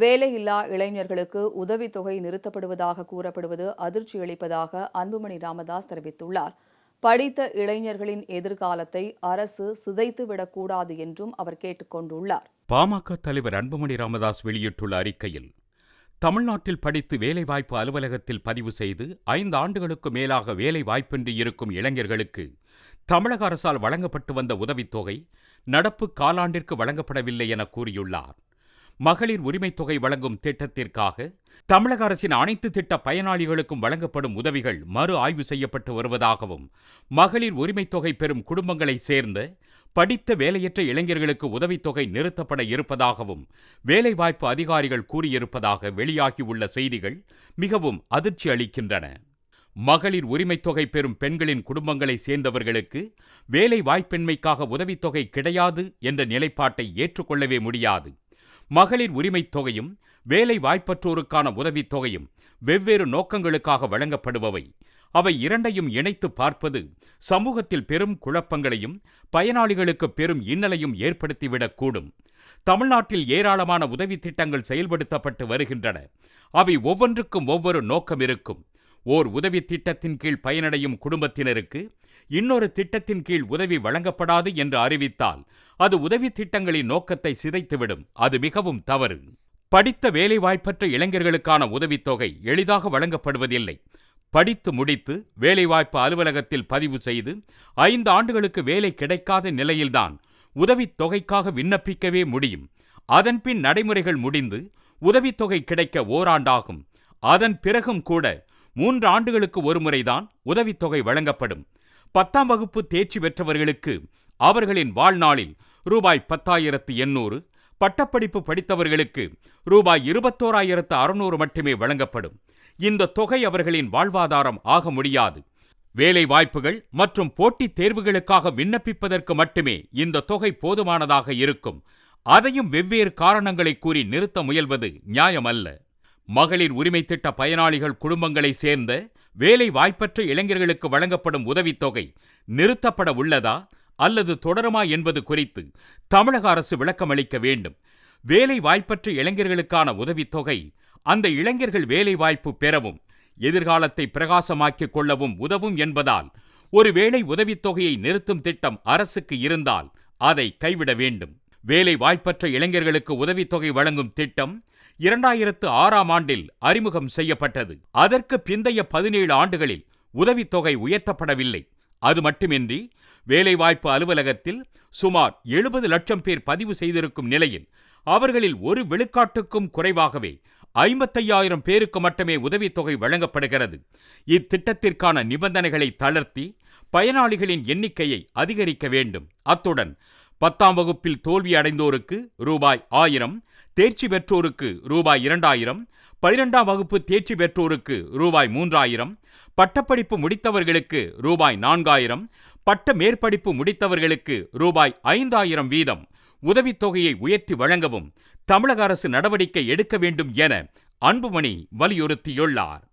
வேலையில்லா இளைஞர்களுக்கு உதவித்தொகை நிறுத்தப்படுவதாக கூறப்படுவது அதிர்ச்சியளிப்பதாக அன்புமணி ராமதாஸ் தெரிவித்துள்ளார். படித்த இளைஞர்களின் எதிர்காலத்தை அரசு சிதைத்துவிடக்கூடாது என்றும் அவர் கேட்டுக்கொண்டுள்ளார் பாமக தலைவர் அன்புமணி ராமதாஸ் வெளியிட்டுள்ள அறிக்கையில் தமிழ்நாட்டில் படித்து வேலைவாய்ப்பு அலுவலகத்தில் பதிவு செய்து ஐந்து ஆண்டுகளுக்கு மேலாக வேலை வாய்ப்பின்றி இருக்கும் இளைஞர்களுக்கு தமிழக அரசால் வழங்கப்பட்டு வந்த உதவித்தொகை நடப்பு காலாண்டிற்கு வழங்கப்படவில்லை என கூறியுள்ளார். மகளிர் உரிமைத் தொகை வழங்கும் திட்டத்திற்காக தமிழக அரசின் அனைத்து திட்ட பயனாளிகளுக்கும் வழங்கப்படும் உதவிகள் மறு ஆய்வு செய்யப்பட்டு வருவதாகவும் மகளிர் உரிமைத் தொகை பெறும் குடும்பங்களைச் சேர்ந்த படித்த வேலையற்ற இளைஞர்களுக்கு உதவித்தொகை நிறுத்தப்பட இருப்பதாகவும் வேலைவாய்ப்பு அதிகாரிகள் கூறியிருப்பதாக வெளியாகியுள்ள செய்திகள் மிகவும் அதிர்ச்சி அளிக்கின்றன. மகளிர் உரிமைத் தொகை பெறும் பெண்களின் குடும்பங்களை சேர்ந்தவர்களுக்கு வேலை வாய்ப்பின்மைக்காக உதவித்தொகை கிடையாது என்ற நிலைப்பாட்டை ஏற்றுக்கொள்ளவே முடியாது. மகளிர் உரிமைத் தொகையும் வேலை வாய்ப்பற்றோருக்கான உதவித் தொகையும் வெவ்வேறு நோக்கங்களுக்காக வழங்கப்படுபவை. அவை இரண்டையும் இணைத்து பார்ப்பது சமூகத்தில் பெரும் குழப்பங்களையும் பயனாளிகளுக்கு பெரும் இன்னலையும் ஏற்படுத்திவிடக்கூடும் தமிழ்நாட்டில் ஏராளமான உதவி திட்டங்கள் செயல்படுத்தப்பட்டு வருகின்றன. அவை ஒவ்வொன்றுக்கும் ஒவ்வொரு நோக்கம் இருக்கும். ஓர் உதவி திட்டத்தின் கீழ் பயனடையும் குடும்பத்தினருக்கு இன்னொரு திட்டத்தின் கீழ் உதவி வழங்கப்படாது என்று அறிவித்தால் அது உதவி திட்டங்களின் நோக்கத்தை சிதைத்துவிடும். அது மிகவும் தவறு. படித்த வேலைவாய்ப்பற்ற இளைஞர்களுக்கான உதவித்தொகை எளிதாக வழங்கப்படுவதில்லை. படித்து முடித்து வேலைவாய்ப்பு அலுவலகத்தில் பதிவு செய்து ஐந்து ஆண்டுகளுக்கு வேலை கிடைக்காத நிலையில்தான் உதவித்தொகைக்காக விண்ணப்பிக்கவே முடியும். அதன்பின் நடைமுறைகள் முடிந்து உதவித்தொகை கிடைக்க ஓராண்டாகும். அதன் பிறகும் கூட மூன்று ஆண்டுகளுக்கு ஒருமுறைதான் உதவித்தொகை வழங்கப்படும். பத்தாம் வகுப்பு தேர்ச்சி பெற்றவர்களுக்கு அவர்களின் வாழ்நாளில் ரூபாய் பத்தாயிரத்து எண்ணூறு பட்டப்படிப்பு படித்தவர்களுக்கு ரூபாய் இருபத்தோராயிரத்து அறுநூறு மட்டுமே வழங்கப்படும். இந்த தொகை அவர்களின் வாழ்வாதாரம் ஆக முடியாது. வேலை வாய்ப்புகள் மற்றும் போட்டித் தேர்வுகளுக்காக விண்ணப்பிப்பதற்கு மட்டுமே இந்த தொகை போதுமானதாக இருக்கும். அதையும் வெவ்வேறு காரணங்களை கூறி நிறுத்த முயல்வது நியாயமல்ல. மகளிர் உரிமை திட்ட பயனாளிகள் குடும்பங்களை சேர்ந்த வேலை வாய்ப்பற்ற இளைஞர்களுக்கு வழங்கப்படும் உதவித்தொகை நிறுத்தப்பட உள்ளதா அல்லது தொடருமா என்பது குறித்து தமிழக அரசு விளக்கமளிக்க வேண்டும். வேலை வாய்ப்பற்ற இளைஞர்களுக்கான உதவித்தொகை அந்த இளைஞர்கள் வேலை வாய்ப்பு பெறவும் எதிர்காலத்தை பிரகாசமாக்கிக் கொள்ளவும் உதவும் என்பதால் ஒருவேளை உதவித்தொகையை நிறுத்தும் திட்டம் அரசுக்கு இருந்தால் அதை கைவிட வேண்டும். வேலை வாய்ப்பற்ற இளைஞர்களுக்கு உதவித்தொகை வழங்கும் திட்டம் இரண்டாயிரத்து ஆறாம் ஆண்டில் அறிமுகம் செய்யப்பட்டது. அதற்கு பிந்தைய பதினேழு ஆண்டுகளில் உதவித்தொகை உயர்த்தப்படவில்லை. அது மட்டுமின்றி வேலைவாய்ப்பு அலுவலகத்தில் சுமார் எழுபது லட்சம் பேர் பதிவு செய்திருக்கும் நிலையில் அவர்களில் ஒரு விழுக்காட்டுக்கும் குறைவாகவே ஐம்பத்தையாயிரம் பேருக்கு மட்டுமே உதவித்தொகை வழங்கப்படுகிறது. இத்திட்டத்திற்கான நிபந்தனைகளை தளர்த்தி பயனாளிகளின் எண்ணிக்கையை அதிகரிக்க வேண்டும். அத்துடன் பத்தாம் வகுப்பில் தோல்வி அடைந்தோருக்கு ரூபாய் ஆயிரம் தேர்ச்சி பெற்றோருக்கு ரூபாய் இரண்டாயிரம் பனிரெண்டாம் வகுப்பு தேர்ச்சி பெற்றோருக்கு ரூபாய் மூன்றாயிரம் பட்டப்படிப்பு முடித்தவர்களுக்கு ரூபாய் நான்காயிரம் பட்ட மேற்படிப்பு முடித்தவர்களுக்கு ரூபாய் ஐந்தாயிரம் வீதம் உதவித்தொகையை உயர்த்தி வழங்கவும் தமிழக அரசு நடவடிக்கை எடுக்க வேண்டும் என அன்புமணி வலியுறுத்தியுள்ளார்.